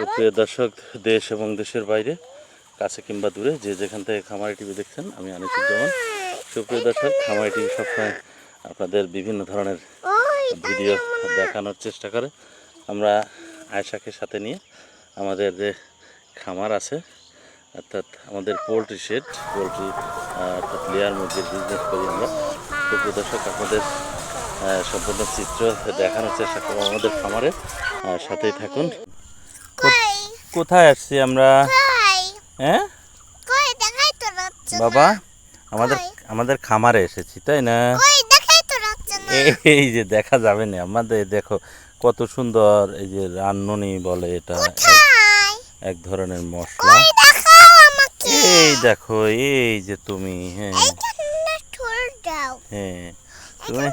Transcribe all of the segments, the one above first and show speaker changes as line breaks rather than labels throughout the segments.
সুপ্রিয় দর্শক, দেশ এবং দেশের বাইরে, কাছে কিংবা দূরে, যে যেখান থেকে খামারি টিভি দেখছেন, আমি আনিসুজ্জামান। সুপ্রিয় দর্শক, খামারি টিভি সবসময় আপনাদের বিভিন্ন ধরনের ভিডিও দেখানোর চেষ্টা করে। আমরা আয়শাকে সাথে নিয়ে আমাদের যে খামার আছে, অর্থাৎ আমাদের পোলট্রি শেড পোলট্রি অর্থাৎ লেয়ার মুরগির বিজনেস করি আমরা। সুপ্রিয় দর্শক, আপনাদের সম্পূর্ণ চিত্র দেখানোর চেষ্টা করব আমাদের খামারে। সাথেই থাকুন। কোথায় আসছি আমরা? হ্যাঁ। বাবা আমাদের আমাদের খামারে এসেছি তাই না? এই যে দেখা যাবে না আমাদের দেখো কত সুন্দর এই যে রান্ননি বলে এটা। এক- ধরনের মশলা। এই দেখো এই যে তুমি হ্যাঁ। হ্যাঁ। তুমি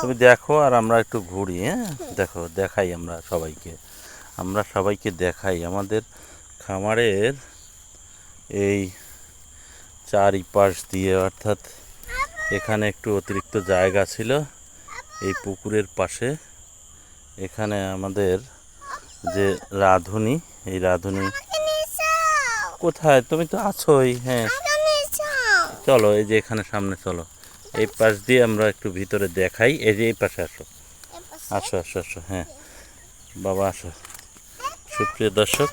তুমি দেখো আর আমরা একটু ঘুরি হ্যাঁ। দেখো দেখাই আমরা সবাইকে। আমরা সবাইকে দেখাই। আমাদের খামারের এই চারিপাশ দিয়ে অর্থাৎ এখানে একটু অতিরিক্ত জায়গা ছিল এই পুকুরের পাশে। এখানে আমাদের যে রাঁধুনি এই রাঁধুনি কোথায়? তুমি তো আছোই হ্যাঁ। চলো এই যে এখানে সামনে চলো। এই পাশ দিয়ে আমরা একটু ভিতরে দেখাই। এই যে এই পাশে আসো। আসো আসো আসো হ্যাঁ। বাবা আসো। সুপ্রিয় দর্শক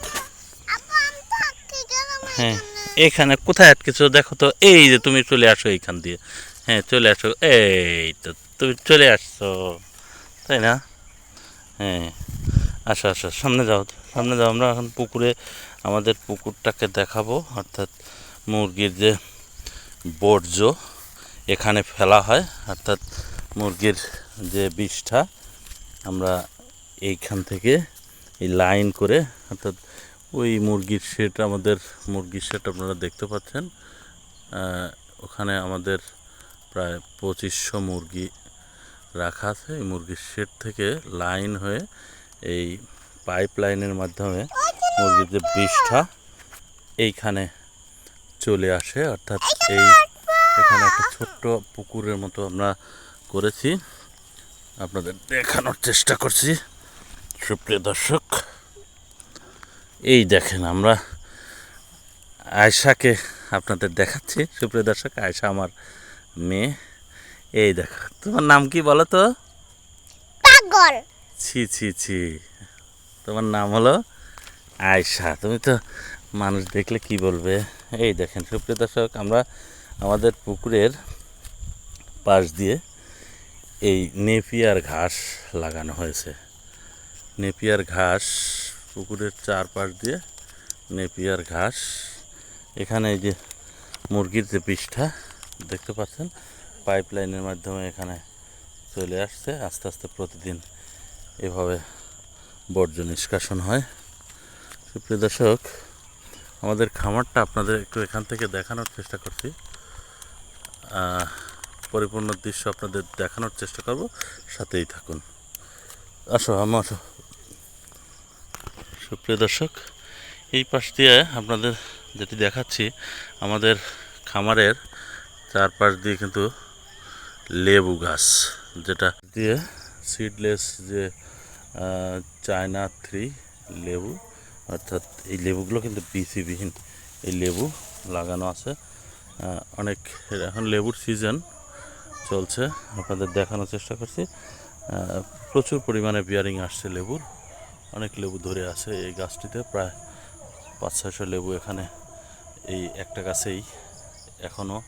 হ্যাঁ
এখানে।
এখানে কোথায় আটকেছো দেখো তো এই যে তুমি চলে আসো এইখান দিয়ে। হ্যাঁ চলে আসো। এই তো তুমি চলে আসছো তাই না? হ্যাঁ আসো আসো সামনে যাও সামনে যাও। আমরা এখন পুকুরে আমাদের পুকুরটাকে দেখাবো। অর্থাৎ মুরগির যে বর্জ্য এখানে ফেলা হয় অর্থাৎ মুরগির যে বিষটা আমরা এইখান থেকে এই লাইন করে, অর্থাৎ ওই মুরগির শেড আমাদের মুরগির শেড আপনারা দেখতে পাচ্ছেন ওখানে আমাদের প্রায় পঁচিশশো মুরগি রাখা আছে। এই মুরগির শেড থেকে লাইন হয়ে এই পাইপ লাইনের মাধ্যমে মুরগির যে বিষটা এইখানে চলে আসে। অর্থাৎ এই এখানে একটা ছোট্ট পুকুরের মতো আমরা করেছি। আপনাদের দেখানোর চেষ্টা করছি। সুপ্রিয় দর্শক এই দেখেন আমরা আয়শাকে আপনাদের দেখাচ্ছি। সুপ্রিয় দর্শক আয়শা আমার মেয়ে। এই দেখো তোমার নাম কি বলো তো?
পাগল।
ছি ছি ছি। তোমার নাম হলো আয়শা। তুমি তো মানুষ দেখলে কি বলবে? এই দেখেন সুপ্রিয় দর্শক আমরা আমাদের পুকুরের পাশ দিয়ে এই নেপিয়ার ঘাস লাগানো হয়েছে। নেপিয়ার ঘাস, পুকুরের চারপাশ দিয়ে নেপিয়ার ঘাস। এখানে এই যে মুরগির যে পৃষ্ঠা, দেখতে পাচ্ছেন? পাইপ লাইনের মাধ্যমে এখানে চলে আসছে। আস্তে আস্তে প্রতিদিন এভাবে বর্জ্য নিষ্কাশন হয়। সুপ্রিয় দর্শক, আমাদের খামারটা আপনাদের একটু এখান থেকে দেখানোর চেষ্টা করছি। পরিপূর্ণ দৃশ্য আপনাদের দেখানোর চেষ্টা করব। সাথেই থাকুন। আসো আমা আসো। সুপ্রিয় দর্শক, এই পাশ দিয়ে আপনাদের যেটি দেখাচ্ছি, আমাদের খামারের চারপাশ দিয়ে কিন্তু লেবু গাছ, যেটা দিয়ে সিডলেস যে চায়না থ্রি লেবু, অর্থাৎ এই লেবুগুলো কিন্তু বিসিবিহীন এই লেবু লাগানো আছে। অনেক এখন লেবুর সিজন চলছে, আপনাদের দেখানোর চেষ্টা করছি। প্রচুর পরিমাণে বিয়ারিং আসছে লেবুর। অনেক লেবু ধরে আছে এই গাছটিতে, প্রায় পাঁচ ছয়শো লেবু এখানে এই একটা গাছেই এখনও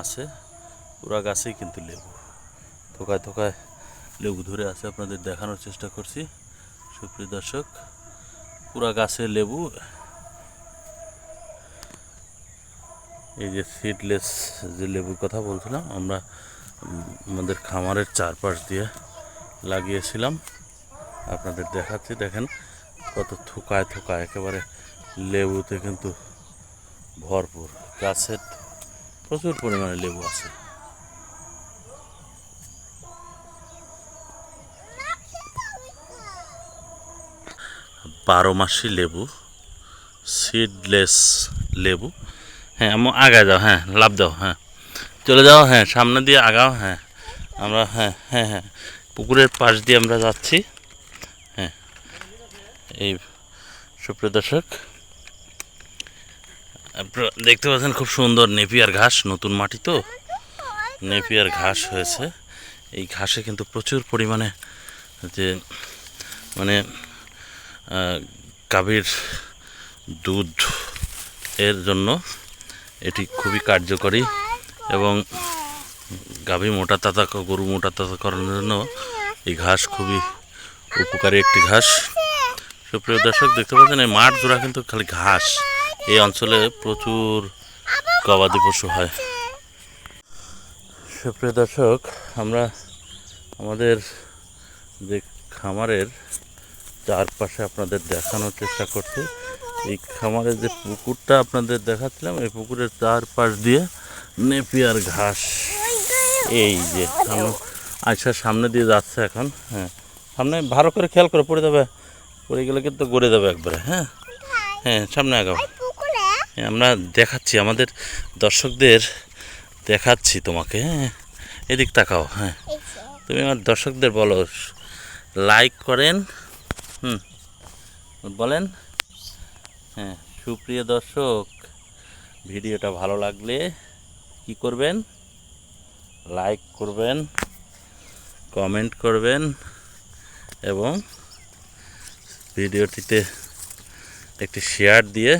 আছে। পুরা গাছেই কিন্তু লেবু। থোকায় থোকায় লেবু ধরে আছে, আপনাদের দেখানোর চেষ্টা করছি। সুপ্রিয় দর্শক, পুরা গাছে লেবু। এই যে সিডলেস যে লেবুর কথা বলছিলাম, আমরা আমাদের খামারের চারপাশ দিয়ে লাগিয়েছিলাম। আপনাদের দেখাচ্ছি, দেখেন কত থোকায় থোকায়, একেবারে লেবুতে কিন্তু ভরপুর, গাছের প্রচুর পরিমাণে লেবু আছে। বারো মাসি লেবু সিডলেস লেবু। হ্যাঁ আমি আগায় যাও হ্যাঁ লাভ দাও হ্যাঁ। চলে যাও হ্যাঁ সামনে দিয়ে আগাও হ্যাঁ। আমরা হ্যাঁ হ্যাঁ হ্যাঁ পুকুরের পাশ দিয়ে আমরা যাচ্ছি। এই সুপ্রিয় দর্শক দেখতে পাচ্ছেন খুব সুন্দর নেপিয়ার ঘাস, নতুন মাটি তো। নেপিয়ার ঘাস হয়েছে। এই ঘাসে কিন্তু প্রচুর পরিমাণে যে মানে গাভীর দুধ এর জন্য এটি খুবই কার্যকরী এবং গাভী মোটা তাতা, গরু মোটা তাতা করানোর জন্য এই ঘাস খুবই উপকারী একটি ঘাস। সুপ্রিয় দর্শক, দেখতে পাচ্ছেন, এই মাঠ জোড়া কিন্তু খালি ঘাস। এই অঞ্চলে প্রচুর গবাদি পশু হয়। সুপ্রিয় দর্শক, আমরা আমাদের যে খামারের চারপাশে আপনাদের দেখানোর চেষ্টা করছি, এই খামারের যে পুকুরটা আপনাদের দেখাচ্ছিলাম, এই পুকুরের চারপাশ দিয়ে নেপিয়ার ঘাস। এই যে আচ্ছা সামনে দিয়ে যাচ্ছে এখন হ্যাঁ। সামনে ভালো করে খেয়াল করে পড়ে যাবে। পড়ে গেলে কিন্তু গড়ে যাবে একবারে হ্যাঁ? হ্যাঁ সামনে আগাও। হ্যাঁ, আমরা দেখাচ্ছি আমাদের দর্শকদের দেখাচ্ছি তোমাকে হ্যাঁ? এদিক তাকাও হ্যাঁ। তুমি আমার দর্শকদের বলো লাইক করেন হুম বলেন। হ্যাঁ সুপ্রিয় দর্শক ভিডিওটা ভালো লাগলে কি করবেন? লাইক করবেন কমেন্ট করবেন এবং ভিডিওটিতে একটি শেয়ার দিয়ে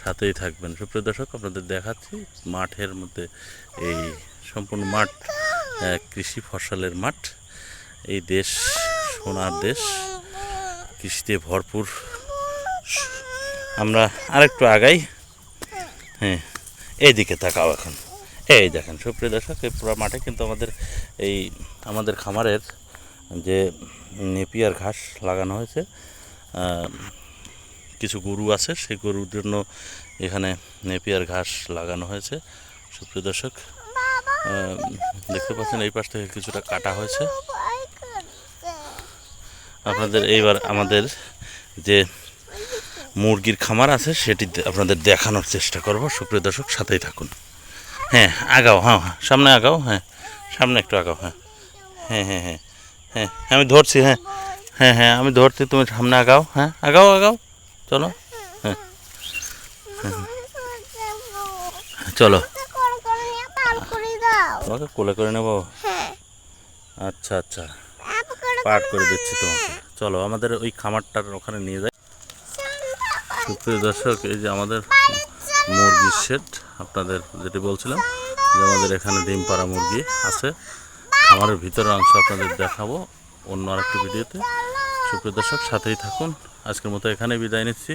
সাথেই থাকবেন। সুপ্রিয় দর্শক, আপনাদের দেখাচ্ছি মাঠের মধ্যে এই সম্পূর্ণ মাঠ কৃষি ফসলের মাঠ। এই দেশ, সোনার দেশ, কৃষিতে ভরপুর। আমরা আরেকটু আগাই। হ্যাঁ এইদিকে তাকাও এখন। এই দেখেন, সুপ্রিয় দর্শক, এই পুরো মাঠে কিন্তু আমাদের এই, আমাদের খামারের যে নেপিয়ার ঘাস লাগানো হয়েছে কিছু গরু আছে সেই গরুর জন্য এখানে নেপিয়ার ঘাস লাগানো হয়েছে। সুপ্রিয় দর্শক দেখতে পাচ্ছেন এই পাশ থেকে কিছুটা কাটা হয়েছে। আপনাদের এইবার আমাদের যে মুরগির খামার আছে সেটি আপনাদের দেখানোর চেষ্টা করব। সুপ্রিয় দর্শক সাথেই থাকুন। হ্যাঁ আগাও হ্যাঁ হ্যাঁ, সামনে আগাও হ্যাঁ সামনে একটু আগাও হ্যাঁ। হ্যাঁ হ্যাঁ হ্যাঁ। হ্যাঁ আমি ধরছি হ্যাঁ। হ্যাঁ হ্যাঁ আমি ধরছি, তুমি সামনে আগাও হ্যাঁ। আগাও আগাও, চলো। চলো
পার করে দাও
তোমাকে কোলে করে নেব?
হ্যাঁ
আচ্ছা আচ্ছা।
পার করে
দিচ্ছি তোমাকে। চলো, আমাদের ওই খামারটার ওখানে নিয়ে যাই। সুপ্রিয় দর্শক, এই যে আমাদের মুরগির সেট আপনাদের যেটি বলছিলাম, যে আমাদের এখানে ডিম পাড়া মুরগি আছে। খামারের ভিতরের অংশ আপনাদের দেখাবো অন্য আরেকটি ভিডিওতে। সুপ্রিয় দর্শক, সাথেই থাকুন। আজকের মতো এখানে বিদায় নিচ্ছি।